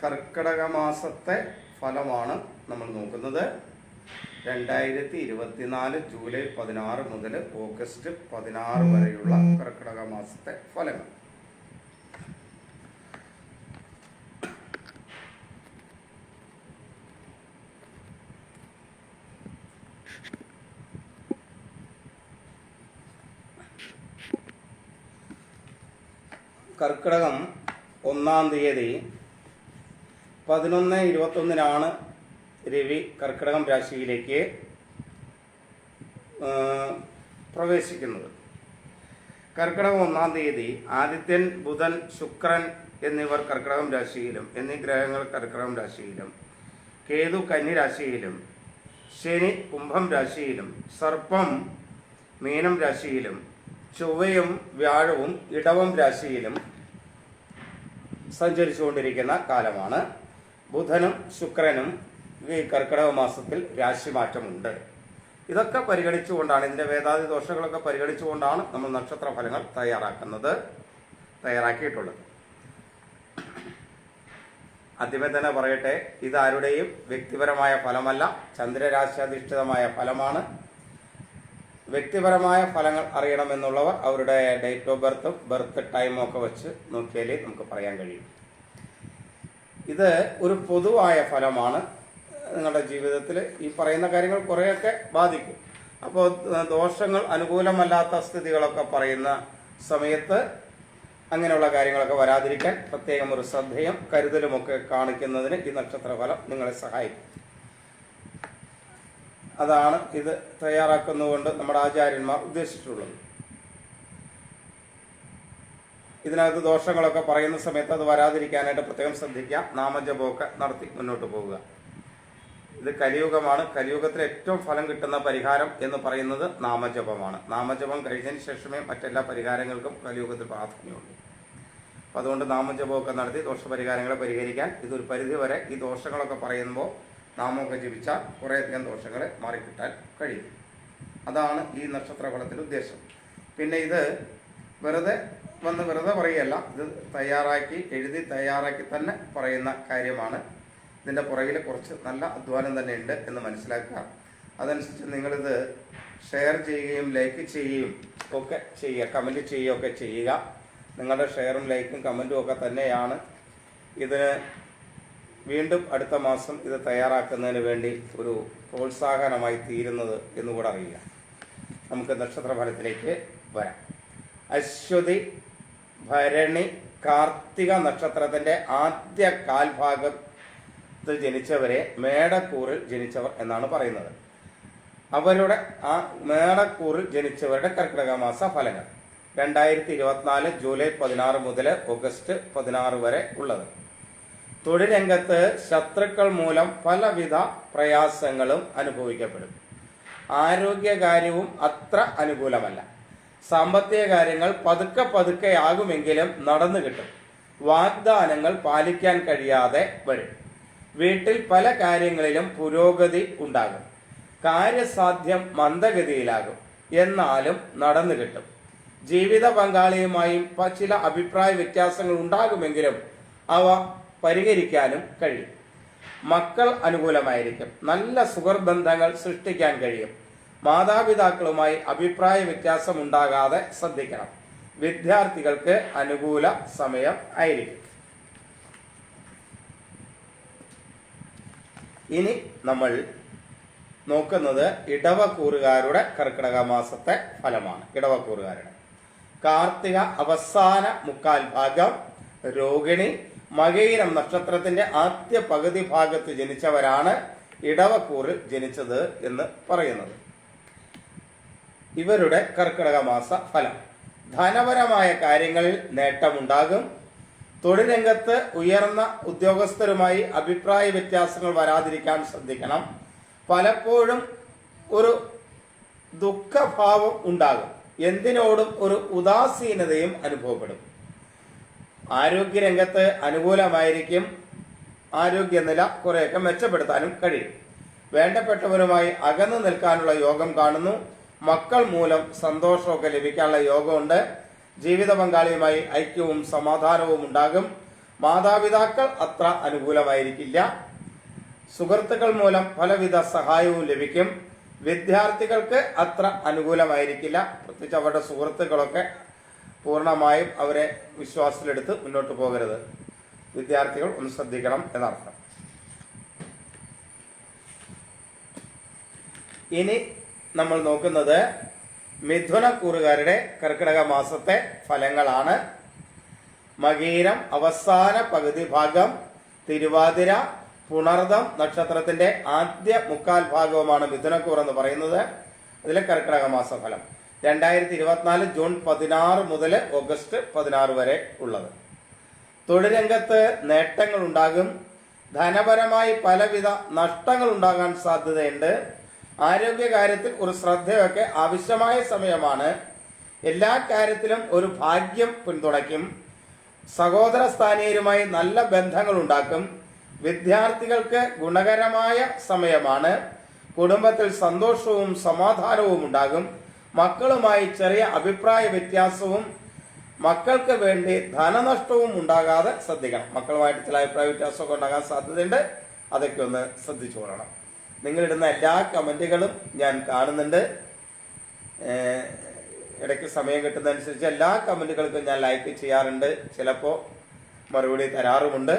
കർക്കിടക മാസത്തെ ഫലമാണ് നമ്മൾ നോക്കുന്നത്. രണ്ടായിരത്തി ഇരുപത്തിനാല് ജൂലൈ പതിനാറ് മുതൽ ഓഗസ്റ്റ് പതിനാറ് വരെയുള്ള കർക്കിടക മാസത്തെ ഫലങ്ങൾ. കർക്കിടകം ഒന്നാം തീയതി പതിനൊന്ന് ഇരുപത്തൊന്നിനാണ് രവി കർക്കിടകം രാശിയിലേക്ക് പ്രവേശിക്കുന്നത്. കർക്കിടകം ഒന്നാം തീയതി ആദിത്യൻ ബുധൻ ശുക്രൻ എന്നിവർ കർക്കിടകം രാശിയിലും എന്നീ ഗ്രഹങ്ങൾ കർക്കിടകം രാശിയിലും കേതു കന്നി രാശിയിലും ശനി കുംഭം രാശിയിലും സർപ്പം മീനം രാശിയിലും ചൊവ്വയും വ്യാഴവും ഇടവം രാശിയിലും സഞ്ചരിച്ചുകൊണ്ടിരിക്കുന്ന കാലമാണ്. ബുധനും ശുക്രനും ഈ കർക്കിടക മാസത്തിൽ രാശിമാറ്റമുണ്ട്. ഇതൊക്കെ പരിഗണിച്ചുകൊണ്ടാണ് ഇതിന്റെ വേദാതി ദോഷങ്ങളൊക്കെ പരിഗണിച്ചുകൊണ്ടാണ് നമ്മൾ നക്ഷത്ര ഫലങ്ങൾ തയ്യാറാക്കുന്നത് തയ്യാറാക്കിയിട്ടുള്ളത്. ആദ്യമേ തന്നെ പറയട്ടെ ഇതാരുടെയും വ്യക്തിപരമായ ഫലമല്ല ചന്ദ്രരാശിയധിഷ്ഠിതമായ ഫലമാണ്. വ്യക്തിപരമായ ഫലങ്ങൾ അറിയണമെന്നുള്ളവർ അവരുടെ ഡേറ്റ് ഓഫ് ബർത്തും ബർത്ത് ടൈമും ഒക്കെ വെച്ച് നോക്കിയാലേ നമുക്ക് പറയാൻ കഴിയും. ഇത് ഒരു പൊതുവായ ഫലമാണ് നിങ്ങളുടെ ജീവിതത്തിൽ ഈ പറയുന്ന കാര്യങ്ങൾ കുറേയൊക്കെ ബാധിക്കും. അപ്പോൾ ദോഷങ്ങൾ അനുകൂലമല്ലാത്ത സ്ഥിതികളൊക്കെ പറയുന്ന സമയത്ത് അങ്ങനെയുള്ള കാര്യങ്ങളൊക്കെ വരാതിരിക്കാൻ പ്രത്യേകം ഒരു ശ്രദ്ധയും കരുതലുമൊക്കെ കാണിക്കുന്നതിന് ഈ നക്ഷത്രഫലം നിങ്ങളെ സഹായിക്കും. അതാണ് ഇത് തയ്യാറാക്കുന്നതുകൊണ്ട് നമ്മുടെ ആചാര്യന്മാർ ഉദ്ദേശിച്ചിട്ടുള്ളത്. ഇതിനകത്ത് ദോഷങ്ങളൊക്കെ പറയുന്ന സമയത്ത് അത് വരാതിരിക്കാനായിട്ട് പ്രത്യേകം ശ്രദ്ധിക്കുക നാമജപമൊക്കെ നടത്തി മുന്നോട്ട് പോവുക. ഇത് കലിയുഗമാണ്. കലിയുഗത്തിൽ ഏറ്റവും ഫലം കിട്ടുന്ന പരിഹാരം എന്ന് പറയുന്നത് നാമജപമാണ്. നാമജപം കഴിഞ്ഞതിന് ശേഷമേ മറ്റെല്ലാ പരിഹാരങ്ങൾക്കും കലിയുഗത്തിൽ പ്രാധാന്യമുള്ളൂ. അപ്പം അതുകൊണ്ട് നാമജപമൊക്കെ നടത്തി ദോഷപരിഹാരങ്ങളെ പരിഹരിക്കാൻ ഇതൊരു പരിധി വരെ ഈ ദോഷങ്ങളൊക്കെ പറയുമ്പോൾ നാമമൊക്കെ ജപിച്ചാൽ കുറേയധികം ദോഷങ്ങളെ മാറിക്കിട്ടാൻ കഴിയും. അതാണ് ഈ നക്ഷത്രഫലത്തിന്റെ ഉദ്ദേശം. പിന്നെ ഇത് വെറുതെ വന്ന് വെറുതെ പറയുകയല്ല. ഇത് തയ്യാറാക്കി എഴുതി തയ്യാറാക്കി തന്നെ പറയുന്ന കാര്യമാണ്. ഇതിന്റെ പുറകിൽ കുറച്ച് നല്ല അധ്വാനം തന്നെ ഉണ്ട് എന്ന് മനസ്സിലാക്കുക. അതനുസരിച്ച് നിങ്ങളിത് ഷെയർ ചെയ്യുകയും ലൈക്ക് ചെയ്യുകയും ഒക്കെ ചെയ്യുക കമന്റ് ചെയ്യുകയൊക്കെ ചെയ്യുക. നിങ്ങളുടെ ഷെയറും ലൈക്കും കമന്റും ഒക്കെ തന്നെയാണ്. ഇതിന് വീണ്ടും അടുത്ത മാസം ഇത് തയ്യാറാക്കുന്നതിന് വേണ്ടി ഒരു പ്രോത്സാഹനമായി തീരുന്നത് എന്നുകൂടെ അറിയുക. നമുക്ക് നക്ഷത്രഫലത്തിലേക്ക് വരാം. അശ്വതി ഭരണി കാർത്തിക നക്ഷത്രത്തിന്റെ ആദ്യ കാൽഭാഗത്ത് ജനിച്ചവരെ മേടക്കൂറിൽ ജനിച്ചവർ എന്നാണ് പറയുന്നത്. അവരുടെ ആ മേടക്കൂറിൽ ജനിച്ചവരുടെ കർക്കിടക മാസ ഫലങ്ങൾ. രണ്ടായിരത്തി ഇരുപത്തിനാല് ജൂലൈ പതിനാറ് മുതൽ ഓഗസ്റ്റ് പതിനാറ് വരെ ഉള്ളത്. തൊഴിൽ രംഗത്ത് ശത്രുക്കൾ മൂലം പലവിധ പ്രയാസങ്ങളും അനുഭവിക്കപ്പെടും. ആരോഗ്യകാര്യവും അത്ര അനുകൂലമല്ല. സാമ്പത്തിക കാര്യങ്ങൾ പതുക്കെ പതുക്കെ ആകുമെങ്കിലും നടന്നു കിട്ടും. വാഗ്ദാനങ്ങൾ പാലിക്കാൻ കഴിയാതെ വരും. വീട്ടിൽ പല കാര്യങ്ങളിലും പുരോഗതി ഉണ്ടാകും. കാര്യസാധ്യം മന്ദഗതിയിലാകും. എന്നാലും നടന്നു കിട്ടും. ജീവിത പങ്കാളിയുമായും ചില അഭിപ്രായ വ്യത്യാസങ്ങൾ ഉണ്ടാകുമെങ്കിലും അവ പരിഹരിക്കാനും കഴിയും. മക്കൾ അനുകൂലമായിരിക്കും. നല്ല സുഹൃബന്ധങ്ങൾ സൃഷ്ടിക്കാൻ കഴിയും. മാതാപിതാക്കളുമായി അഭിപ്രായ വ്യത്യാസം ഉണ്ടാകാതെ ശ്രദ്ധിക്കണം. വിദ്യാർത്ഥികൾക്ക് അനുകൂല സമയം ആയിരിക്കും. ഇനി നമ്മൾ നോക്കുന്നത് ഇടവക്കൂറുകാരുടെ കർക്കിടക മാസത്തെ ഫലമാണ്. ഇടവക്കൂറുകാരുടെ. കാർത്തിക അവസാന മുക്കാൽ ഭാഗം രോഹിണി മകയിരം നക്ഷത്രത്തിന്റെ ആദ്യ പകുതി ഭാഗത്ത് ജനിച്ചവരാണ് ഇടവക്കൂറിൽ ജനിച്ചത് എന്ന് പറയുന്നത്. ഇവരുടെ കർക്കിടക മാസ ഫലം. ധനപരമായ കാര്യങ്ങളിൽ നേട്ടമുണ്ടാകും. തൊഴിൽ രംഗത്ത് ഉയർന്ന ഉദ്യോഗസ്ഥരുമായി അഭിപ്രായ വ്യത്യാസങ്ങൾ വരാതിരിക്കാൻ ശ്രദ്ധിക്കണം. പലപ്പോഴും ഒരു ദുഃഖഭാവം ഉണ്ടാകും. എന്തിനോടും ഒരു ഉദാസീനതയും അനുഭവപ്പെടും. ആരോഗ്യരംഗത്ത് അനുകൂലമായിരിക്കും. ആരോഗ്യനില കുറേയൊക്കെ മെച്ചപ്പെടുത്താനും കഴിയും. വേണ്ടപ്പെട്ടവരുമായി അകന്നു നിൽക്കാനുള്ള യോഗം കാണുന്നു. മക്കൾ മൂലം സന്തോഷമൊക്കെ ലഭിക്കാനുള്ള യോഗമുണ്ട്. ജീവിത പങ്കാളിയുമായി ഐക്യവും സമാധാനവും ഉണ്ടാകും. മാതാപിതാക്കൾ അത്ര അനുകൂലമായിരിക്കില്ല. സുഹൃത്തുക്കൾ മൂലം പലവിധ സഹായവും ലഭിക്കും. വിദ്യാർത്ഥികൾക്ക് അത്ര അനുകൂലമായിരിക്കില്ല. പ്രത്യേകിച്ച് അവരുടെ സുഹൃത്തുക്കളൊക്കെ പൂർണമായും അവരെ വിശ്വാസത്തിലെടുത്ത് മുന്നോട്ട് പോകരുത്. വിദ്യാർത്ഥികൾ ഒന്ന് ശ്രദ്ധിക്കണം എന്നർത്ഥം. ഇനി നമ്മൾ നോക്കുന്നത് മിഥുന കൂറുകാരുടെ കർക്കിടക മാസത്തെ ഫലങ്ങളാണ്. മകീരം അവസാന പകുതി ഭാഗം തിരുവാതിര പുണർദം നക്ഷത്രത്തിന്റെ ആദ്യ മുക്കാൽ ഭാഗവുമാണ് മിഥുനക്കൂർ എന്ന് പറയുന്നത്. അതിലെ കർക്കിടക മാസ ഫലം. രണ്ടായിരത്തി ഇരുപത്തിനാല് ജൂൺ പതിനാറ് മുതൽ ഓഗസ്റ്റ് പതിനാറ് വരെ ഉള്ളത്. തൊഴിലംഗത്ത് നേട്ടങ്ങൾ ഉണ്ടാകും ധനപരമായി പലവിധ നഷ്ടങ്ങൾ ഉണ്ടാകാൻ സാധ്യതയുണ്ട്. ആരോഗ്യ കാര്യത്തിൽ ഒരു ശ്രദ്ധയൊക്കെ ആവശ്യമായ സമയമാണ്. എല്ലാ കാര്യത്തിലും ഒരു ഭാഗ്യം പിന്തുണയ്ക്കും. സഹോദര സ്ഥാനീയരുമായി നല്ല ബന്ധങ്ങൾ ഉണ്ടാക്കും വിദ്യാർത്ഥികൾക്ക് ഗുണകരമായ സമയമാണ്. കുടുംബത്തിൽ സന്തോഷവും സമാധാനവും ഉണ്ടാകും. മക്കളുമായി ചെറിയ അഭിപ്രായ വ്യത്യാസവും മക്കൾക്ക് വേണ്ടി ധനനഷ്ടവും ഉണ്ടാകാതെ ശ്രദ്ധിക്കണം. മക്കളുമായിട്ട് ചില അഭിപ്രായ വ്യത്യാസമൊക്കെ ഉണ്ടാകാൻ സാധ്യതയുണ്ട്. അതൊക്കെ ഒന്ന് ശ്രദ്ധിച്ചു കൊള്ളണം നിങ്ങളിടുന്ന എല്ലാ കമന്റുകളും ഞാൻ കാണുന്നുണ്ട്. ഇടയ്ക്ക് സമയം കിട്ടുന്നതനുസരിച്ച് എല്ലാ കമന്റുകൾക്കും ഞാൻ ലൈക്ക് ചെയ്യാറുണ്ട്. ചിലപ്പോൾ മറുപടി തരാറുമുണ്ട്.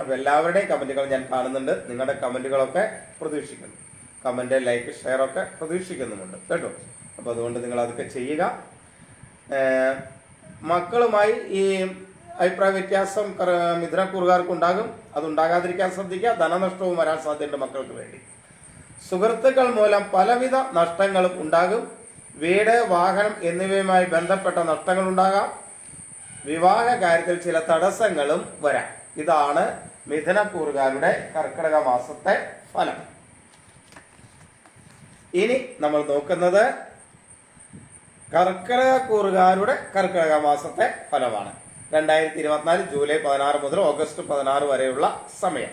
അപ്പോൾ എല്ലാവരുടെയും കമന്റുകൾ ഞാൻ കാണുന്നുണ്ട്. നിങ്ങളുടെ കമന്റുകളൊക്കെ പ്രതീക്ഷിക്കുന്നു. കമന്റ് ലൈക്ക് ഷെയർ ഒക്കെ പ്രതീക്ഷിക്കുന്നുമുണ്ട്. കേട്ടോ? അപ്പോൾ അതുകൊണ്ട് നിങ്ങൾ അതൊക്കെ ചെയ്യുക മക്കളുമായി ഈ അഭിപ്രായ വ്യത്യാസം മിഥുനക്കൂറുകാർക്ക് ഉണ്ടാകും അതുണ്ടാകാതിരിക്കാൻ ശ്രദ്ധിക്കുക. ധനനഷ്ടവും വരാൻ സാധ്യതയുണ്ട് മക്കൾക്ക് വേണ്ടി. സുഹൃത്തുക്കൾ മൂലം പലവിധ നഷ്ടങ്ങളും ഉണ്ടാകും. വീട് വാഹനം എന്നിവയുമായി ബന്ധപ്പെട്ട നഷ്ടങ്ങൾ ഉണ്ടാകാം. വിവാഹ കാര്യത്തിൽ ചില തടസ്സങ്ങളും വരാം. ഇതാണ് മിഥുനക്കൂറുകാരുടെ കർക്കിടക മാസത്തെ ഫലം. ഇനി നമ്മൾ നോക്കുന്നത് കർക്കിടക കൂറുകാരുടെ കർക്കിടക മാസത്തെ ഫലമാണ്. രണ്ടായിരത്തി ഇരുപത്തിനാല് ജൂലൈ പതിനാറ് മുതൽ ഓഗസ്റ്റ് പതിനാറ് വരെയുള്ള സമയം.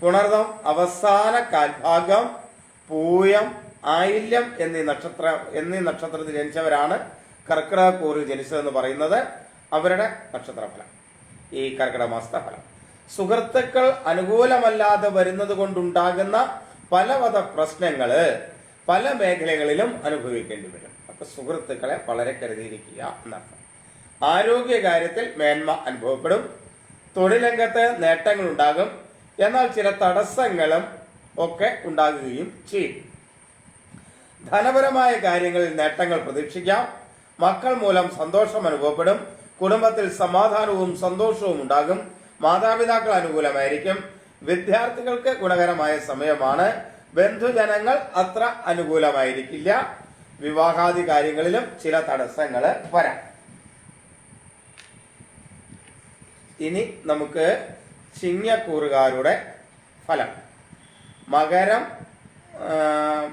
പുണർദം അവസാന കാൽഭാഗം പൂയം ആയില്യം എന്നീ നക്ഷത്ര എന്നീ നക്ഷത്രത്തിൽ ജനിച്ചവരാണ് കർക്കിടക കൂറിൽ ജനിച്ചതെന്ന് പറയുന്നത്. അവരുടെ നക്ഷത്രഫലം. ഈ കർക്കിടക മാസത്തെ ഫലം. സുഹൃത്തുക്കൾ അനുകൂലമല്ലാതെ വരുന്നത് കൊണ്ടുണ്ടാകുന്ന പലവിധ പ്രശ്നങ്ങൾ പല മേഖലകളിലും അനുഭവിക്കേണ്ടി വരും. അപ്പൊ സുഹൃത്തുക്കളെ വളരെ കരുതിയിരിക്കുക എന്നർത്ഥം. ആരോഗ്യ കാര്യത്തിൽ മേന്മ അനുഭവപ്പെടും. തൊഴിലംഗത്ത് നേട്ടങ്ങളുണ്ടാകും. എന്നാൽ ചില തടസ്സങ്ങളും ഒക്കെ ഉണ്ടാകുകയും ചെയ്യും. ധനപരമായ കാര്യങ്ങളിൽ നേട്ടങ്ങൾ പ്രതീക്ഷിക്കാം. മക്കൾ മൂലം സന്തോഷം അനുഭവപ്പെടും. കുടുംബത്തിൽ സമാധാനവും സന്തോഷവും ഉണ്ടാകും. മാതാപിതാക്കൾ അനുകൂലമായിരിക്കും. വിദ്യാർത്ഥികൾക്ക് ഗുണകരമായ സമയമാണ്. ബന്ധുജനങ്ങൾ അത്ര അനുകൂലമായിരിക്കില്ല. വിവാഹാദി കാര്യങ്ങളിലും ചില തടസ്സങ്ങൾ വരാം. ഇനി നമുക്ക് ചിങ്ങക്കൂറുകാരുടെ ഫലം. മകരം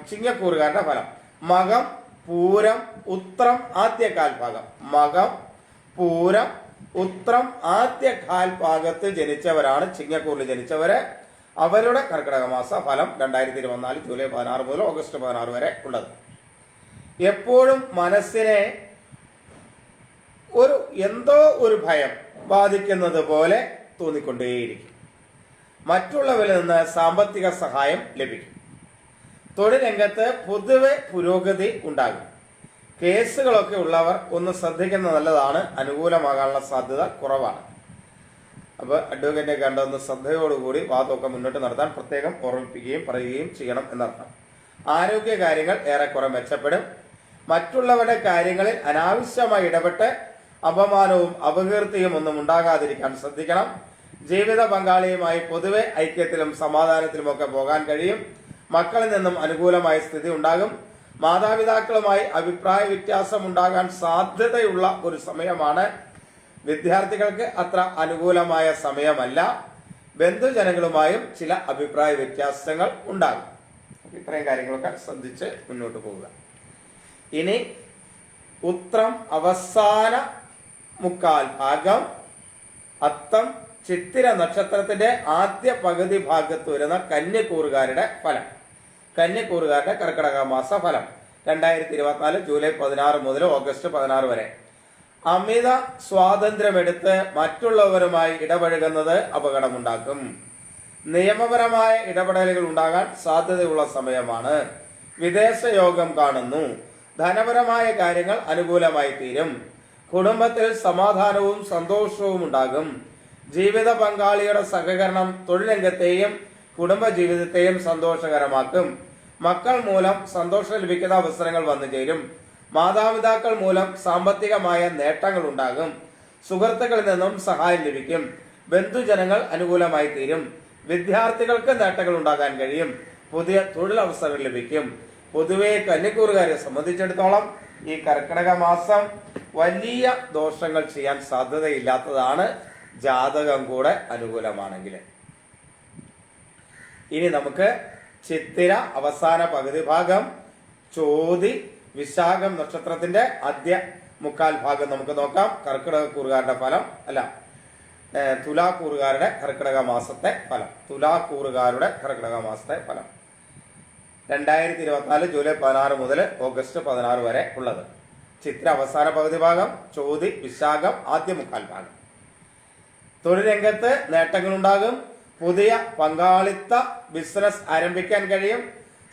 ചിങ്ങക്കൂറുകാരുടെ ഫലം. മകം പൂരം ഉത്രം ആദ്യ കാൽഭാഗം മകം പൂരം ഉത്രം ആദ്യ കാൽഭാഗത്ത് ജനിച്ചവരാണ് ചിങ്ങക്കൂറിൽ ജനിച്ചവര്. അവരുടെ കർക്കിടക മാസ ഫലം രണ്ടായിരത്തി ഇരുപത്തിനാല് ജൂലൈ പതിനാറ് മുതൽ ഓഗസ്റ്റ് പതിനാറ് വരെ ഉള്ളത്. എപ്പോഴും മനസ്സിനെ ഒരു എന്തോ ഒരു ഭയം ബാധിക്കുന്നത് പോലെ തോന്നിക്കൊണ്ടേയിരിക്കും. മറ്റുള്ളവരിൽ നിന്ന് സാമ്പത്തിക സഹായം ലഭിക്കും. തൊഴിൽ രംഗത്ത് പൊതുവെ പുരോഗതി ഉണ്ടാകും. കേസുകളൊക്കെ ഉള്ളവർ ഒന്ന് ശ്രദ്ധിക്കുന്നത് നല്ലതാണ്. അനുകൂലമാകാനുള്ള സാധ്യത കുറവാണ്. അപ്പോൾ അഡ്വക്കേറ്റിനെ കണ്ടൊന്ന് ശ്രദ്ധയോടുകൂടി വാദമൊക്കെ മുന്നോട്ട് നടത്താൻ പ്രത്യേകം ഓർമ്മിപ്പിക്കുകയും പറയുകയും ചെയ്യണം എന്നർത്ഥം. ആരോഗ്യ കാര്യങ്ങൾ ഏറെക്കുറെ മെച്ചപ്പെടും. മറ്റുള്ളവരുടെ കാര്യങ്ങളിൽ അനാവശ്യമായി ഇടപെട്ട് അപമാനവും അപകീർത്തിയും ഒന്നും ഉണ്ടാകാതിരിക്കാൻ ശ്രദ്ധിക്കണം. ജീവിത പങ്കാളിയുമായി പൊതുവെ ഐക്യത്തിലും സമാധാനത്തിലുമൊക്കെ പോകാൻ കഴിയും. മക്കളിൽ നിന്നും അനുകൂലമായ സ്ഥിതി ഉണ്ടാകും. മാതാപിതാക്കളുമായി അഭിപ്രായ വ്യത്യാസം ഉണ്ടാകാൻ സാധ്യതയുള്ള ഒരു സമയമാണ്. വിദ്യാർത്ഥികൾക്ക് അത്ര അനുകൂലമായ സമയമല്ല. ബന്ധുജനങ്ങളുമായും ചില അഭിപ്രായ വ്യത്യാസങ്ങൾ ഉണ്ടാകും. ഇത്രയും കാര്യങ്ങളൊക്കെ ശ്രദ്ധിച്ച് മുന്നോട്ട് പോവുക. ഇനി ഉത്രം അവസാന മുക്കാൽ ഭാഗം. അത്തം ചിത്തിര നക്ഷത്രത്തിന്റെ ആദ്യ പകുതി ഭാഗത്ത് വരുന്ന കന്യക്കൂറുകാരുടെ ഫലം. കന്യക്കൂറുകാരുടെ കർക്കിടക മാസ ഫലം. രണ്ടായിരത്തി ഇരുപത്തിനാല് ജൂലൈ പതിനാറ് മുതൽ ഓഗസ്റ്റ് പതിനാറ് വരെ. അമിത സ്വാതന്ത്ര്യമെടുത്ത് മറ്റുള്ളവരുമായി ഇടപഴകുന്നത് അപകടമുണ്ടാക്കും. നിയമപരമായ ഇടപെടലുകൾ ഉണ്ടാകാൻ സാധ്യതയുള്ള സമയമാണ്. വിദേശ യോഗം കാണുന്നു. ധനപരമായ കാര്യങ്ങൾ അനുകൂലമായി തീരും. കുടുംബത്തിൽ സമാധാനവും സന്തോഷവും ഉണ്ടാകും. ജീവിത പങ്കാളിയുടെ സഹകരണം തൊഴിൽ രംഗത്തെയും കുടുംബ ജീവിതത്തെയും സന്തോഷകരമാക്കും. മക്കൾ മൂലം സന്തോഷം ലഭിക്കുന്ന അവസരങ്ങൾ വന്നു ചേരും. മാതാപിതാക്കൾ മൂലം സാമ്പത്തികമായ നേട്ടങ്ങൾ ഉണ്ടാകും. സുഹൃത്തുക്കളിൽ നിന്നും സഹായം ലഭിക്കും. ബന്ധുജനങ്ങൾ അനുകൂലമായി തീരും. വിദ്യാർത്ഥികൾക്ക് നേട്ടങ്ങൾ ഉണ്ടാകാൻ കഴിയും. പുതിയ തൊഴിലവസരങ്ങൾ ലഭിക്കും. പൊതുവെ കന്നിക്കൂറുകാരെ സംബന്ധിച്ചിടത്തോളം ഈ കർക്കിടക മാസം വലിയ ദോഷങ്ങൾ ചെയ്യാൻ സാധ്യതയില്ലാത്തതാണ് ജാതകം കൂടെ അനുകൂലമാണെങ്കിൽ. ഇനി നമുക്ക് ചിത്തിര അവസാന പകുതി ഭാഗം ചോതി വിശാഖം നക്ഷത്രത്തിന്റെ ആദ്യ മുക്കാൽ ഭാഗം നമുക്ക് നോക്കാം. കർക്കിടക കൂറുകാരുടെ ഫലം അല്ല തുലാ തുലാക്കൂറുകാരുടെ കർക്കിടക മാസത്തെ ഫലം. തുലാക്കൂറുകാരുടെ കർക്കിടക മാസത്തെ ഫലം. രണ്ടായിരത്തി ഇരുപത്തിനാല് ജൂലൈ പതിനാറ് മുതൽ ഓഗസ്റ്റ് പതിനാറ് വരെ ഉള്ളത്. ചിത്ര അവസാന പകുതി ഭാഗം ചോതി വിശാഖം ആദ്യ മുക്കാൽ ഭാഗം. തൊഴിൽ രംഗത്ത് നേട്ടങ്ങളുണ്ടാകും. പുതിയ പങ്കാളിത്ത ബിസിനസ് ആരംഭിക്കാൻ കഴിയും.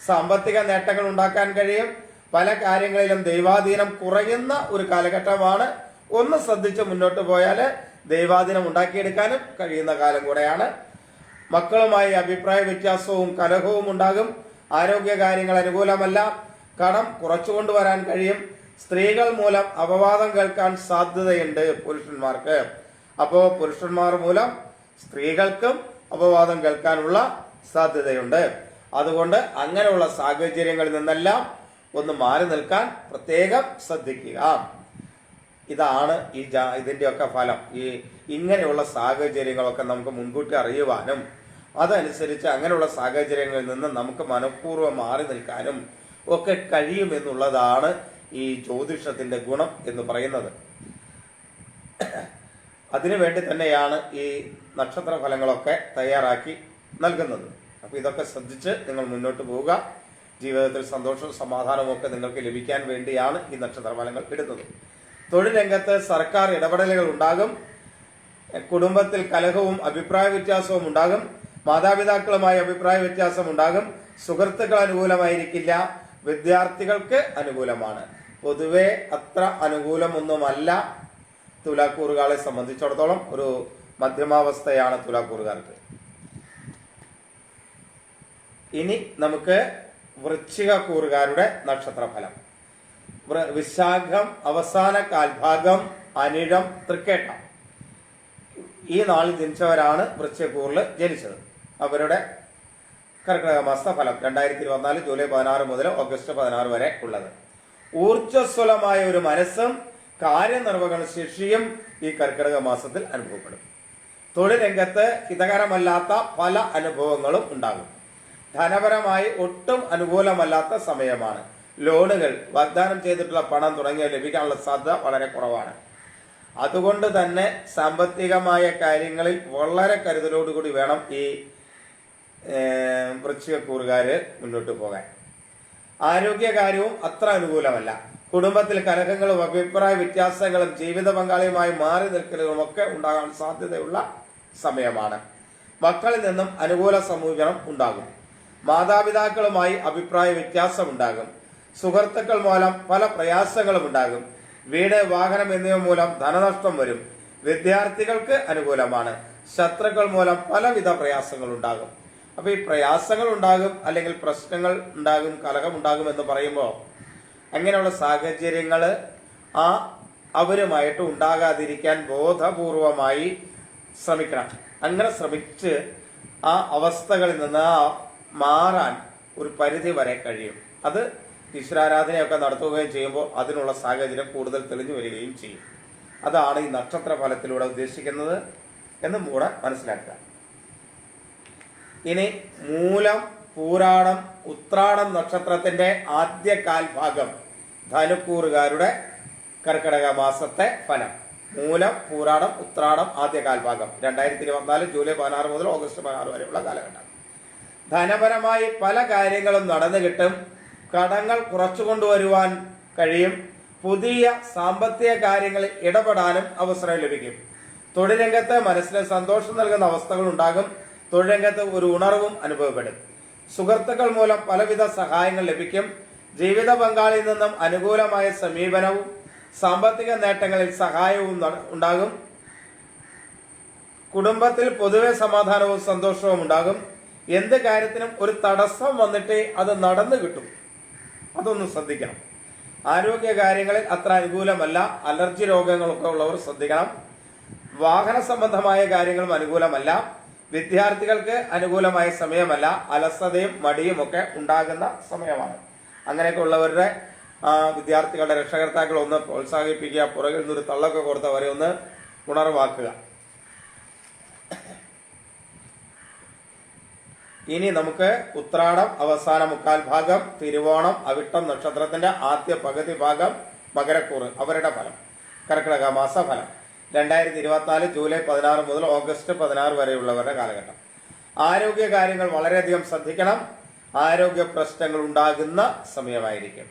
സാമ്പത്തിക നേട്ടങ്ങൾ ഉണ്ടാക്കാൻ കഴിയും. പല കാര്യങ്ങളിലും ദൈവാധീനം കുറയുന്ന ഒരു കാലഘട്ടമാണ്. ഒന്ന് ശ്രദ്ധിച്ച് മുന്നോട്ട് പോയാൽ ദൈവാധീനം ഉണ്ടാക്കിയെടുക്കാനും കഴിയുന്ന കാലം കൂടെയാണ്. മക്കളുമായി അഭിപ്രായ വ്യത്യാസവും കലഹവും ഉണ്ടാകും. ആരോഗ്യ കാര്യങ്ങൾ അനുകൂലമല്ല. കടം കുറച്ചു കൊണ്ടുവരാൻ കഴിയും. സ്ത്രീകൾ മൂലം അപവാദം കേൾക്കാൻ സാധ്യതയുണ്ട് പുരുഷന്മാർക്ക്. അപ്പോ പുരുഷന്മാർ മൂലം സ്ത്രീകൾക്കും അപവാദം കേൾക്കാനുള്ള സാധ്യതയുണ്ട്. അതുകൊണ്ട് അങ്ങനെയുള്ള സാഹചര്യങ്ങളിൽ നിന്നെല്ലാം ഒന്ന് മാറി നിൽക്കാൻ പ്രത്യേകം ശ്രദ്ധിക്കുക. ഇതാണ് ഈ ജാ ഇതിന്റെയൊക്കെ ഫലം. ഈ ഇങ്ങനെയുള്ള സാഹചര്യങ്ങളൊക്കെ നമുക്ക് മുൻകൂട്ടി അറിയുവാനും അതനുസരിച്ച് അങ്ങനെയുള്ള സാഹചര്യങ്ങളിൽ നിന്ന് നമുക്ക് മനഃപൂർവം മാറി നിൽക്കാനും ഒക്കെ കഴിയുമെന്നുള്ളതാണ് ഈ ജ്യോതിഷത്തിന്റെ ഗുണം എന്ന് പറയുന്നത്. അതിനുവേണ്ടി തന്നെയാണ് ഈ നക്ഷത്ര ഫലങ്ങളൊക്കെ തയ്യാറാക്കി നൽകുന്നത്. അപ്പോൾ ഇതൊക്കെ ശ്രദ്ധിച്ച് നിങ്ങൾ മുന്നോട്ട് പോവുക. ജീവിതത്തിൽ സന്തോഷവും സമാധാനവും ഒക്കെ നിങ്ങൾക്ക് ലഭിക്കാൻ വേണ്ടിയാണ് ഈ നക്ഷത്ര ഫലങ്ങൾ ഇടുന്നത്. തൊഴിൽ രംഗത്ത് സർക്കാർ ഇടപെടലുകൾ ഉണ്ടാകും. കുടുംബത്തിൽ കലഹവും അഭിപ്രായ വ്യത്യാസവും ഉണ്ടാകും. മാതാപിതാക്കളുമായി അഭിപ്രായ വ്യത്യാസം ഉണ്ടാകും സുഹൃത്തുക്കൾ അനുകൂലമായിരിക്കില്ല. വിദ്യാർത്ഥികൾക്ക് അനുകൂലമാണ്. പൊതുവെ അത്ര അനുകൂലമൊന്നുമല്ല. തുലാക്കൂറുകാരെ സംബന്ധിച്ചിടത്തോളം ഒരു മധ്യമാവസ്ഥയാണ് തുലാക്കൂറുകാർക്ക്. ഇനി നമുക്ക് വൃശ്ചിക കൂറുകാരുടെ നക്ഷത്രഫലം. ഫലം വിശാഖം അവസാന കാൽഭാഗം അനിഴം തൃക്കേട്ട. ഈ നാളിൽ ജനിച്ചവരാണ് വൃശ്ചികൂറിൽ ജനിച്ചത്. അവരുടെ കർക്കിടക മാസ ഫലം രണ്ടായിരത്തി ഇരുപത്തിനാല് ജൂലൈ പതിനാറ് മുതൽ ഓഗസ്റ്റ് പതിനാറ് വരെ ഉള്ളത്. ഊർജസ്വലമായ ഒരു മനസ്സും കാര്യനിർവഹണ ശേഷിയും ഈ കർക്കിടക മാസത്തിൽ അനുഭവപ്പെടും. തൊഴിൽ രംഗത്ത് ഹിതകരമല്ലാത്ത പല അനുഭവങ്ങളും ഉണ്ടാകും. ധനപരമായി ഒട്ടും അനുകൂലമല്ലാത്ത സമയമാണ്. ലോണുകൾ വാഗ്ദാനം ചെയ്തിട്ടുള്ള പണം തുടങ്ങിയ ലഭിക്കാനുള്ള സാധ്യത വളരെ കുറവാണ്. അതുകൊണ്ട് തന്നെ സാമ്പത്തികമായ കാര്യങ്ങളിൽ വളരെ കരുതലോടുകൂടി വേണം ഈ ഏഹ്, വൃശ്ചികക്കൂറുകാര് മുന്നോട്ട് പോകാൻ. ആരോഗ്യകാര്യവും അത്ര അനുകൂലമല്ല. കുടുംബത്തിൽ കലഹങ്ങളും അഭിപ്രായ വ്യത്യാസങ്ങളും ജീവിത പങ്കാളിയുമായി മാറി നിൽക്കലുകളും ഒക്കെ ഉണ്ടാകാൻ സാധ്യതയുള്ള സമയമാണ്. മക്കളിൽ നിന്നും അനുകൂല സമീപനം ഉണ്ടാകും. മാതാപിതാക്കളുമായി അഭിപ്രായ വ്യത്യാസം ഉണ്ടാകും. സുഹൃത്തുക്കൾ മൂലം പല പ്രയാസങ്ങളും ഉണ്ടാകും. വീട് വാഹനം എന്നിവ മൂലം ധനനഷ്ടം വരും. വിദ്യാർത്ഥികൾക്ക് അനുകൂലമാണ്. ശത്രുക്കൾ മൂലം പലവിധ പ്രയാസങ്ങൾ അപ്പൊ ഈ പ്രയാസങ്ങൾ ഉണ്ടാകും അല്ലെങ്കിൽ പ്രശ്നങ്ങൾ ഉണ്ടാകും കലഹം ഉണ്ടാകും എന്ന് പറയുമ്പോൾ അങ്ങനെയുള്ള സാഹചര്യങ്ങൾ ആ അവരുമായിട്ട് ഉണ്ടാകാതിരിക്കാൻ ബോധപൂർവമായി ശ്രമിക്കണം. അങ്ങനെ ശ്രമിച്ച് ആ അവസ്ഥകളിൽ നിന്ന് മാറാൻ ഒരു പരിധി വരെ കഴിയും. അത് ഈശ്വരാരാധനയൊക്കെ നടത്തുകയും ചെയ്യുമ്പോൾ അതിനുള്ള സാഹചര്യം കൂടുതൽ തെളിഞ്ഞു വരികയും ചെയ്യും. അതാണ് ഈ നക്ഷത്ര ഫലത്തിലൂടെ ഉദ്ദേശിക്കുന്നത് എന്നും കൂടെ മനസ്സിലാക്കുക. ഇനി മൂലം പൂരാടം ഉത്രാടം നക്ഷത്രത്തിന്റെ ആദ്യ കാൽഭാഗം ധനുക്കൂറുകാരുടെ കർക്കിടക മാസത്തെ ഫലം. മൂലം പൂരാടം ഉത്രാടം ആദ്യ കാൽഭാഗം രണ്ടായിരത്തി ഇരുപത്തിനാല് ജൂലൈ പതിനാറ് മുതൽ ഓഗസ്റ്റ് പതിനാറ് വരെയുള്ള കാലഘട്ടം. ധനപരമായി പല കാര്യങ്ങളും നടന്നു കിട്ടും. കടങ്ങൾ കുറച്ചു കൊണ്ടുവരുവാൻ കഴിയും. പുതിയ സാമ്പത്തിക കാര്യങ്ങളിൽ ഇടപെടാനും അവസരം ലഭിക്കും. തൊഴിൽ രംഗത്ത് മനസ്സിന് സന്തോഷം നൽകുന്ന അവസ്ഥകൾ ഉണ്ടാകും. തൊഴിൽ രംഗത്ത് ഒരു ഉണർവും അനുഭവപ്പെടും. സുഹൃത്തുക്കൾ മൂലം പലവിധ സഹായങ്ങൾ ലഭിക്കും. ജീവിത പങ്കാളിയിൽ നിന്നും അനുകൂലമായ സമീപനവും സാമ്പത്തിക നേട്ടങ്ങളിൽ സഹായവും ഉണ്ടാകും. കുടുംബത്തിൽ പൊതുവെ സമാധാനവും സന്തോഷവും ഉണ്ടാകും. എന്ത് കാര്യത്തിനും ഒരു തടസ്സം വന്നിട്ടേ അത് നടന്നു കിട്ടും. അതൊന്നും ശ്രദ്ധിക്കണം. ആരോഗ്യ കാര്യങ്ങളിൽ അത്ര അനുകൂലമല്ല. അലർജി രോഗങ്ങളൊക്കെ ഉള്ളവർ ശ്രദ്ധിക്കണം. വാഹന സംബന്ധമായ കാര്യങ്ങളും അനുകൂലമല്ല. വിദ്യാർത്ഥികൾക്ക് അനുകൂലമായ സമയമല്ല. അലസതയും മടിയും ഒക്കെ ഉണ്ടാകുന്ന സമയമാണ്. അങ്ങനെയൊക്കെ ഉള്ളവരുടെ വിദ്യാർത്ഥികളുടെ രക്ഷകർത്താക്കൾ ഒന്ന് പ്രോത്സാഹിപ്പിക്കുക പുറകിൽ നിന്നൊരു തള്ളൊക്കെ കൊടുത്ത് അവരെ ഒന്ന് ഉണർവാക്കുക. ഇനി നമുക്ക് ഉത്രാടം അവസാന മുക്കാൽ ഭാഗം തിരുവോണം അവിട്ടം നക്ഷത്രത്തിന്റെ ആദ്യ പകുതി ഭാഗം മകരക്കൂറ്. അവരുടെ ഫലം. കർക്കിടക മാസ ഫലം. രണ്ടായിരത്തി ഇരുപത്തിനാല് ജൂലൈ പതിനാറ് മുതൽ ഓഗസ്റ്റ് പതിനാറ് വരെയുള്ളവരുടെ കാലഘട്ടം. ആരോഗ്യ കാര്യങ്ങൾ വളരെയധികം ശ്രദ്ധിക്കണം. ആരോഗ്യ പ്രശ്നങ്ങൾ ഉണ്ടാകുന്ന സമയമായിരിക്കും.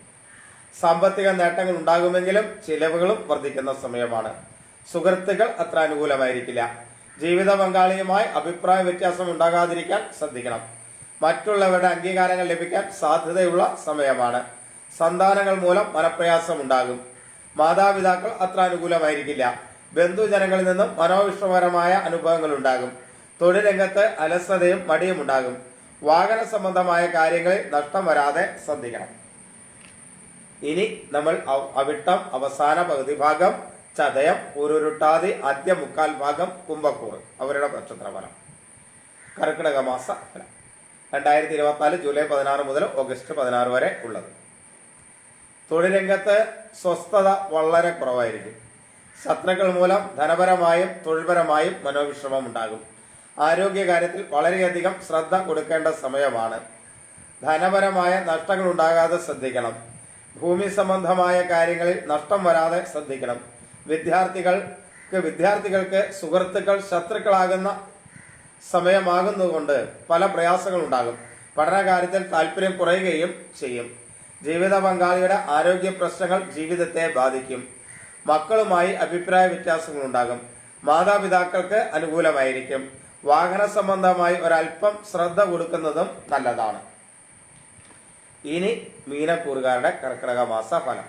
സാമ്പത്തിക നേട്ടങ്ങൾ ഉണ്ടാകുമെങ്കിലും ചിലവുകളും വർദ്ധിക്കുന്ന സമയമാണ്. സുഹൃത്തുക്കൾ അത്ര അനുകൂലമായിരിക്കില്ല. ജീവിത പങ്കാളിയുമായി അഭിപ്രായ വ്യത്യാസം ഉണ്ടാകാതിരിക്കാൻ ശ്രദ്ധിക്കണം. മറ്റുള്ളവരുടെ അംഗീകാരങ്ങൾ ലഭിക്കാൻ സാധ്യതയുള്ള സമയമാണ്. സന്താനങ്ങൾ മൂലം മനപ്രയാസം ഉണ്ടാകും. മാതാപിതാക്കൾ അത്ര അനുകൂലമായിരിക്കില്ല. ബന്ധുജനങ്ങളിൽ നിന്നും മനോവിഷ്ണപരമായ അനുഭവങ്ങൾ ഉണ്ടാകും തൊഴിൽ രംഗത്ത് അലസതയും മടിയും ഉണ്ടാകും വാഹന സംബന്ധമായ കാര്യങ്ങളിൽ നഷ്ടം വരാതെ ശ്രദ്ധിക്കണം. ഇനി നമ്മൾ അവ- അവിട്ടം അവസാന പകുതി ഭാഗം ചതയം ഉരുരുട്ടാതി ആദ്യ മുക്കാൽ ഭാഗം കുംഭക്കൂർ അവരുടെ നക്ഷത്ര ഫലം കർക്കിടക മാസ രണ്ടായിരത്തി ഇരുപത്തിനാല് ജൂലൈ പതിനാറ് മുതൽ ഓഗസ്റ്റ് പതിനാറ് വരെ ഉള്ളത്. തൊഴിൽ രംഗത്ത് സ്വസ്ഥത വളരെ കുറവായിരിക്കും. ശത്രുക്കൾ മൂലം ധനപരമായും തൊഴിൽപരമായും മനോവിശ്രമം ഉണ്ടാകും. ആരോഗ്യകാര്യത്തിൽ വളരെയധികം ശ്രദ്ധ കൊടുക്കേണ്ട സമയമാണ്. ധനപരമായ നഷ്ടങ്ങൾ ഉണ്ടാകാതെ ശ്രദ്ധിക്കണം. ഭൂമി സംബന്ധമായ കാര്യങ്ങളിൽ നഷ്ടം വരാതെ ശ്രദ്ധിക്കണം. വിദ്യാർത്ഥികൾക്ക് വിദ്യാർത്ഥികൾക്ക് സുഹൃത്തുക്കൾ ശത്രുക്കളാകുന്ന സമയമാകുന്നതുകൊണ്ട് പല പ്രയാസങ്ങൾ ഉണ്ടാകും. പഠനകാര്യത്തിൽ താല്പര്യം കുറയുകയും ചെയ്യും. ജീവിത പങ്കാളിയുടെ ആരോഗ്യ പ്രശ്നങ്ങൾ ജീവിതത്തെ ബാധിക്കും. മക്കളുമായി അഭിപ്രായ വ്യത്യാസങ്ങൾ ഉണ്ടാകും മാതാപിതാക്കൾക്ക് അനുകൂലമായിരിക്കും. വാഹന സംബന്ധമായി ഒരല്പം ശ്രദ്ധ കൊടുക്കുന്നതും നല്ലതാണ്. ഇനി മീനക്കൂറുകാരുടെ കർക്കിടക മാസ ഫലം.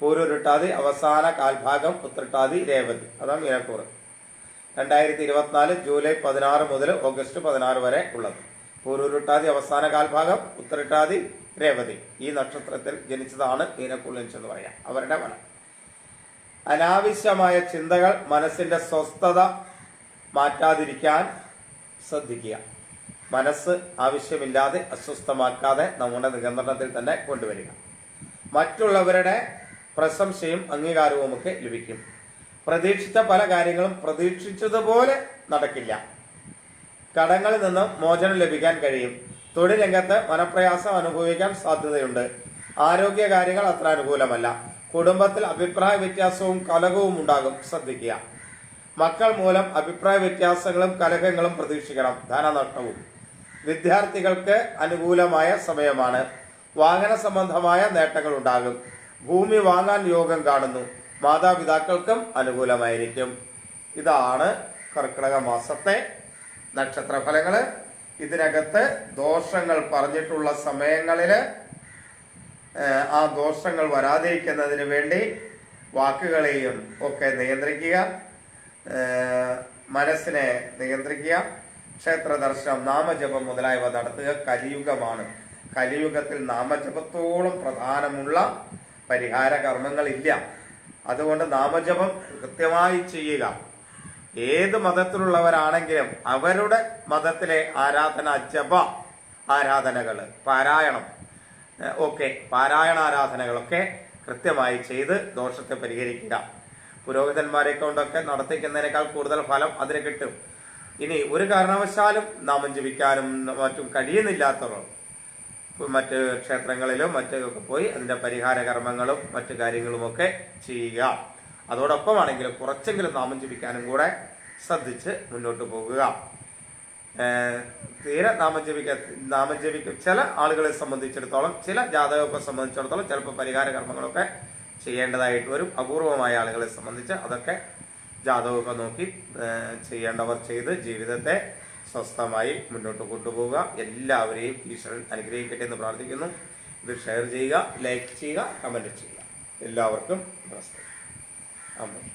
പൂരൊരുട്ടാതി അവസാന കാൽഭാഗം ഉത്രട്ടാതി രേവതി. അതാണ് മീനക്കൂറ്. രണ്ടായിരത്തി ഇരുപത്തിനാല് ജൂലൈ പതിനാറ് മുതൽ ഓഗസ്റ്റ് പതിനാറ് വരെ ഉള്ളത്. പൂരുരുട്ടാതി അവസാന കാൽഭാഗം ഉത്രട്ടാതി രേവതി. ഈ നക്ഷത്രത്തിൽ ജനിച്ചതാണ് മീനക്കൂർ എന്ന് പറയാം. അവരുടെ ഫലം. അനാവശ്യമായ ചിന്തകൾ മനസ്സിന്റെ സ്വസ്ഥത മാറ്റാതിരിക്കാൻ ശ്രദ്ധിക്കുക. മനസ്സ് ആവശ്യമില്ലാതെ അസ്വസ്ഥമാക്കാതെ നമ്മുടെ നിയന്ത്രണത്തിൽ തന്നെ കൊണ്ടുവരിക. മറ്റുള്ളവരുടെ പ്രശംസയും അംഗീകാരവും ഒക്കെ ലഭിക്കും. പ്രതീക്ഷിച്ച പല കാര്യങ്ങളും പ്രതീക്ഷിച്ചതുപോലെ നടക്കില്ല. കടങ്ങളിൽ നിന്നും മോചനം ലഭിക്കാൻ കഴിയും. തൊഴിൽ രംഗത്ത് മനപ്രയാസം അനുഭവിക്കാൻ സാധ്യതയുണ്ട്. ആരോഗ്യ കാര്യങ്ങൾ അത്ര അനുകൂലമല്ല. കുടുംബത്തിൽ അഭിപ്രായ വ്യത്യാസവും കലഹവും ഉണ്ടാകും. ശ്രദ്ധിക്കുക. മക്കൾ മൂലം അഭിപ്രായ വ്യത്യാസങ്ങളും കലഹങ്ങളും പ്രതീക്ഷിക്കണം. ധനനഷ്ടവും. വിദ്യാർത്ഥികൾക്ക് അനുകൂലമായ സമയമാണ്. വാഹന സംബന്ധമായ നേട്ടങ്ങൾ ഉണ്ടാകും. ഭൂമി വാങ്ങാൻ യോഗം കാണുന്നു. മാതാപിതാക്കൾക്കും അനുകൂലമായിരിക്കും. ഇതാണ് കർക്കിടക മാസത്തെ നക്ഷത്രഫലങ്ങൾ ഇതിനകത്ത് ദോഷങ്ങൾ പറഞ്ഞിട്ടുള്ള സമയങ്ങളിൽ ഏഹ്, ആ ദോഷങ്ങൾ വരാതിരിക്കുന്നതിന് വേണ്ടി വാക്കുകളെയും ഒക്കെ നിയന്ത്രിക്കുക. മനസ്സിനെ നിയന്ത്രിക്കുക. ക്ഷേത്ര ദർശനം നാമജപം മുതലായവ നടത്തുക. കലിയുഗമാണ്. കലിയുഗത്തിൽ നാമജപത്തോളം പ്രധാനമുള്ള പരിഹാര കർമ്മങ്ങളില്ല. അതുകൊണ്ട് നാമജപം കൃത്യമായി ചെയ്യുക. ഏത് മതത്തിലുള്ളവരാണെങ്കിലും അവരുടെ മതത്തിലെ ആരാധന ജപ ആരാധനകൾ പാരായണം. ഏഹ് പാരായണാരാധനകളൊക്കെ കൃത്യമായി ചെയ്ത് ദോഷത്തെ പരിഹരിക്കുക. പുരോഹിതന്മാരെ കൊണ്ടൊക്കെ നടത്തിക്കുന്നതിനേക്കാൾ കൂടുതൽ ഫലം അതിന് കിട്ടും. ഇനി ഒരു കാരണവശാലും നാമം ജപിക്കാനും മറ്റും കഴിയുന്നില്ലാത്തവർ മറ്റ് ക്ഷേത്രങ്ങളിലും മറ്റൊക്കെ പോയി അതിന്റെ പരിഹാര കർമ്മങ്ങളും മറ്റു കാര്യങ്ങളുമൊക്കെ ചെയ്യുക. അതോടൊപ്പമാണെങ്കിലും കുറച്ചെങ്കിലും നാമം ജപിക്കാനും കൂടെ ശ്രദ്ധിച്ച് മുന്നോട്ട് പോകുക. തീരെ നാമം ജപിക്ക ചില ആളുകളെ സംബന്ധിച്ചിടത്തോളം ചില ജാതകമൊക്കെ സംബന്ധിച്ചിടത്തോളം ചിലപ്പോൾ പരിഹാര കർമ്മങ്ങളൊക്കെ ചെയ്യേണ്ടതായിട്ട് വരും. അപൂർവമായ ആളുകളെ സംബന്ധിച്ച് അതൊക്കെ ജാതകമൊക്കെ നോക്കി ചെയ്യേണ്ടവർ ചെയ്ത് ജീവിതത്തെ സ്വസ്ഥമായി മുന്നോട്ട് കൊണ്ടുപോവുക. എല്ലാവരെയും ഈശ്വരൻ അനുഗ്രഹിക്കട്ടെ എന്ന് പ്രാർത്ഥിക്കുന്നു. ഇത് ഷെയർ ചെയ്യുക ലൈക്ക് ചെയ്യുക കമന്റ് ചെയ്യുക. എല്ലാവർക്കും നമസ്കാരം. അമ്മ